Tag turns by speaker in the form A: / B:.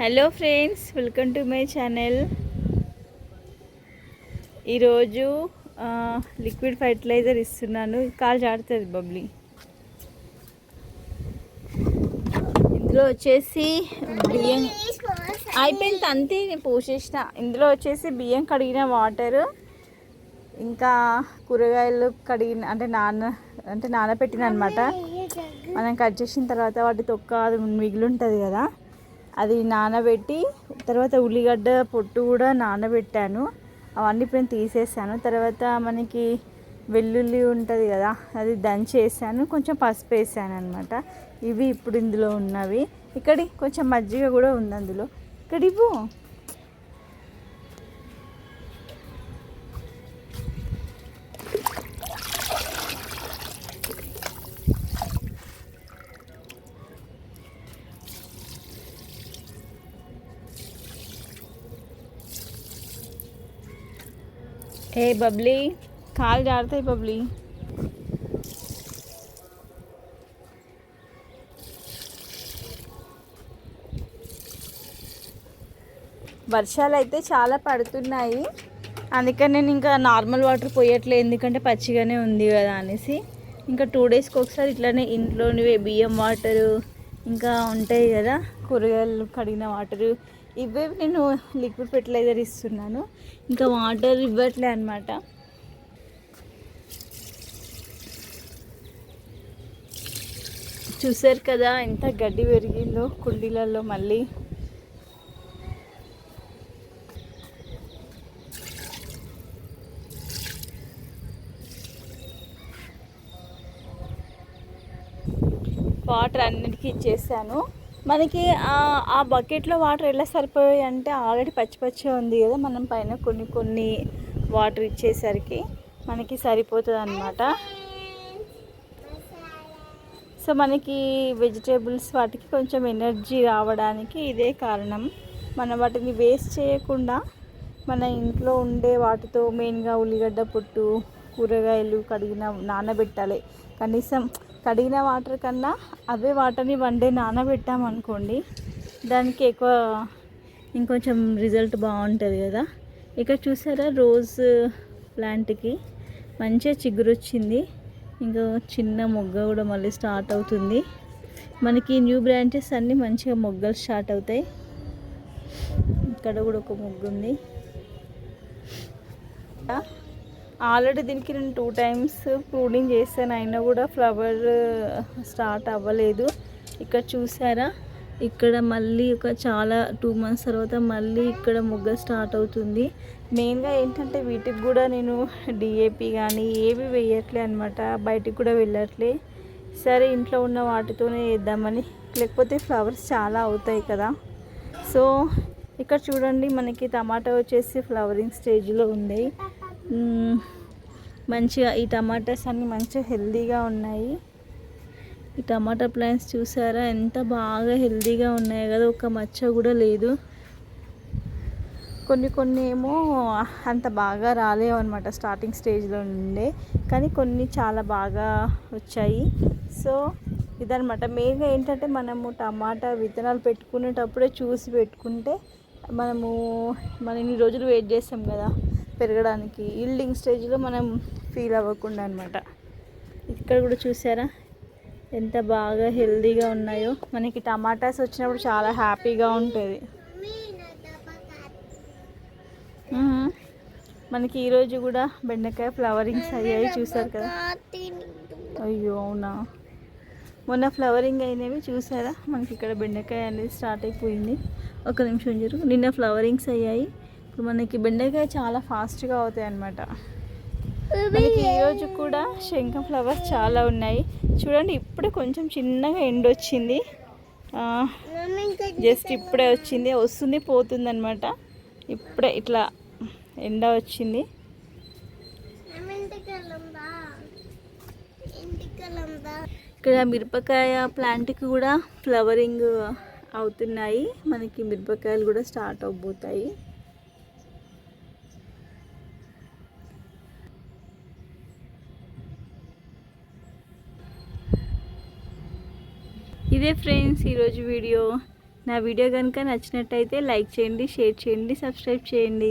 A: Hello friends welcome to my channel ఈరోజు liquid fertiliser ఇస్తున్నాను. కాలు జాడుతుంది బబ్లీ. ఇందులో వచ్చేసి బియ్యం అయిపోయింది అంతే నేను పోసేసిన. ఇందులో వచ్చేసి బియ్యం కడిగిన వాటర్ ఇంకా కూరగాయలు కడిగిన అంటే నాన అంటే నానబెట్టిన అనమాట మనం కట్ చేసిన తర్వాత వాటి తొక్క అది మిగిలి ఉంటుంది కదా. అది నానబెట్టి తర్వాత ఉల్లిగడ్డ పొట్టు కూడా నానబెట్టాను. అవన్నీ ఇప్పుడు నేను తీసేసాను. తర్వాత మనకి వెల్లుల్లి ఉంటుంది కదా అది దంచేసాను. కొంచెం పసుపు వేసాను అనమాట ఇవి ఇప్పుడు ఇందులో ఉన్నవి. ఇక్కడి కొంచెం మజ్జిగ కూడా ఉంది అందులో. ఇక్కడ ఏ బబ్లీ కాలు జారుతాయి బబ్లీ వర్షాలు అయితే చాలా పడుతున్నాయి. అందుకని నేను ఇంకా నార్మల్ వాటర్ పోయట్లేదు ఎందుకంటే పచ్చిగానే ఉంది కదా అనేసి. ఇంకా టూ డేస్కి ఒకసారి ఇట్లానే ఇంట్లోనివే బియ్యం వాటరు ఇంకా ఉంటాయి కదా కూరగాయలు కడిగిన వాటరు ఇవే నేను లిక్విడ్ ఫెర్టిలైజర్ ఇస్తున్నాను. ఇంకా వాటర్ ఇవ్వట్లే అనమాట చూసారు కదా ఎంత గడ్డి పెరిగిందో కుండీలలో మళ్ళీ. వాటర్ అన్నిటికీ ఇచ్చేసాను. మనకి ఆ- బకెట్లో వాటర్ ఎలా సరిపోయాయి అంటే ఆల్రెడీ పచ్చి పచ్చి ఉంది కదా మనం పైన కొన్ని కొన్ని వాటర్ ఇచ్చేసరికి మనకి సరిపోతుంది అనమాట సో మనకి వెజిటేబుల్స్ వాటికి కొంచెం ఎనర్జీ రావడానికి ఇదే కారణం. మనం వాటిని వేస్ట్ చేయకుండా మన ఇంట్లో ఉండే వాటితో మెయిన్గా ఉల్లిగడ్డ పొట్టు కూరగాయలు కడిగిన నానబెట్టాలి. కనీసం కడిగిన వాటర్ కన్నా అవే వాటర్ని వన్ డే నానబెట్టామనుకోండి దానికి ఎక్కువ ఇంకొంచెం రిజల్ట్ బాగుంటుంది కదా. ఇక్కడ చూసారా రోజ్ ప్లాంట్కి మంచిగా చిగురు వచ్చింది ఇంకా చిన్న మొగ్గ కూడా మళ్ళీ స్టార్ట్ అవుతుంది. మనకి న్యూ బ్రాంచెస్ అన్నీ మంచిగా మొగ్గలు స్టార్ట్ అవుతాయి. ఇక్కడ కూడా ఒక మొగ్గు ఉంది ఆల్రెడీ దీనికి నేను టూ టైమ్స్ ప్రూనింగ్ చేశాను. అయినా కూడా ఫ్లవర్ స్టార్ట్ అవ్వలేదు. ఇక్కడ చూసారా? ఇక్కడ మళ్ళీ ఒక చాలా టూ మంత్స్ తర్వాత మళ్ళీ ఇక్కడ మొగ్గ స్టార్ట్ అవుతుంది. మెయిన్గా ఏంటంటే వీటికి కూడా నేను డిఏపి కానీ ఏవి వేయట్లే అనమాట బయటికి కూడా వెళ్ళట్లే. సరే ఇంట్లో ఉన్న వాటితోనే వేద్దామని లేకపోతే ఫ్లవర్స్ చాలా అవుతాయి కదా. సో ఇక్కడ చూడండి మనకి టమాటా వచ్చేసి ఫ్లవరింగ్ స్టేజ్లో ఉంది. మంచిగా ఈ టమాటాస్ అన్నీ మంచిగా హెల్దీగా ఉన్నాయి. ఈ టమాటా ప్లాంట్స్ చూసారా? ఎంత బాగా హెల్దీగా ఉన్నాయి కదా. ఒక మచ్చ కూడా లేదు. కొన్ని కొన్ని ఏమో అంత బాగా రాలేవు అనమాట స్టార్టింగ్ స్టేజ్లో ఉండే కానీ కొన్ని చాలా బాగా వచ్చాయి. సో ఇదనమాట మెయిన్గా ఏంటంటే మనము టమాటా విత్తనాలు పెట్టుకునేటప్పుడే చూసి పెట్టుకుంటే మనము మనం ఇన్ని రోజులు వెయిట్ చేస్తాం కదా. పెరగడానికి ఈల్డింగ్ స్టేజ్లో మనం ఫీల్ అవ్వకుండా అనమాట ఇక్కడ కూడా చూసారా? ఎంత బాగా హెల్దీగా ఉన్నాయో. మనకి టమాటాస్ వచ్చినప్పుడు చాలా హ్యాపీగా ఉంటుంది. మనకి ఈరోజు కూడా బెండకాయ ఫ్లవరింగ్స్ అయ్యాయి చూసారు కదా? అయ్యో అవునా? మొన్న ఫ్లవరింగ్ అయినవి చూసారా? మనకి ఇక్కడ బెండకాయ అనేది స్టార్ట్ అయిపోయింది. ఒక నిమిషం జరుగు నిన్న ఫ్లవరింగ్స్ అయ్యాయి. ఇప్పుడు మనకి బెండకాయ చాలా ఫాస్ట్గా అవుతాయి అన్నమాట. మనకి ఈరోజు కూడా శంఖం ఫ్లవర్స్ చాలా ఉన్నాయి. చూడండి ఇప్పుడే కొంచెం చిన్నగా ఎండ్ వచ్చింది. జస్ట్ ఇప్పుడే వచ్చింది. వస్తుంది పోతుంది అనమాట ఇప్పుడే ఇట్లా ఎండ వచ్చింది. ఇక్కడ మిరపకాయ ప్లాంట్కి కూడా ఫ్లవరింగ్ అవుతున్నాయి. మనకి మిరపకాయలు కూడా స్టార్ట్ అవబోతాయి ఇదే ఫ్రెండ్స్ ఈరోజు వీడియో. నా వీడియో కనుక నచ్చినట్టయితే లైక్ చేయండి షేర్ చేయండి సబ్స్క్రైబ్ చేయండి.